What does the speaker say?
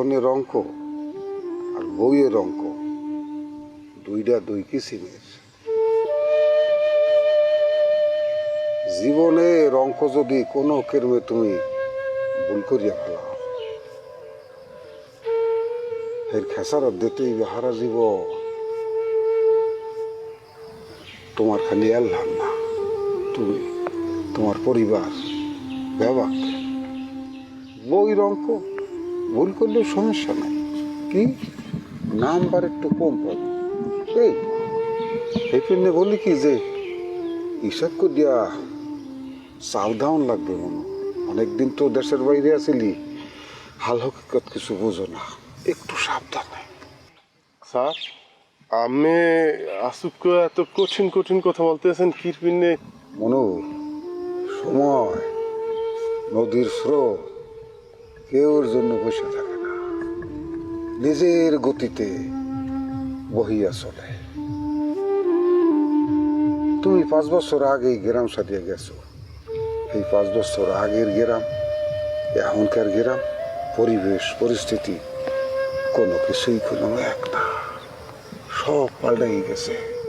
জীবনের অঙ্ক আর বইয়ের অঙ্ক দুইটা দুই কিসিমের জীবনের অঙ্ক যদি কোনো কেরমে তুমি ভুল করিয়া ফেলাও এর খেসারত দিতেই হারা জীব। তোমার খালি আল্লাহ না, তুমি, তোমার পরিবার, ব্যবহার। বই অঙ্ক ভুল করলেও সমস্যা নাই। কি? নাম্বার একটু কম পাবে। এই এই বলি কি যে হিসাব করিয়া সাবধান লাগবে মনে। অনেকদিন তো দেশের বাইরে আছিলি হাল হকিকত কিছু বোঝো না। একটু সাবধানে স্যার আমি আসুক এত কঠিন কঠিন কথা বলতেছেন কিরপিনে মনু সময় নদীর স্রোত কেউর জন্য বসে থাকে না। নিজের গতিতে বহিয়া চলে। তুমি পাঁচ বছর আগে গ্রাম সারিয়ে গেছো। এই পাঁচ বছর আগের গ্রাম, এখনকার গ্রাম, পরিবেশ, পরিস্থিতি কোনো কিছুই কোনো এক না। সব পাল্টাই গেছে।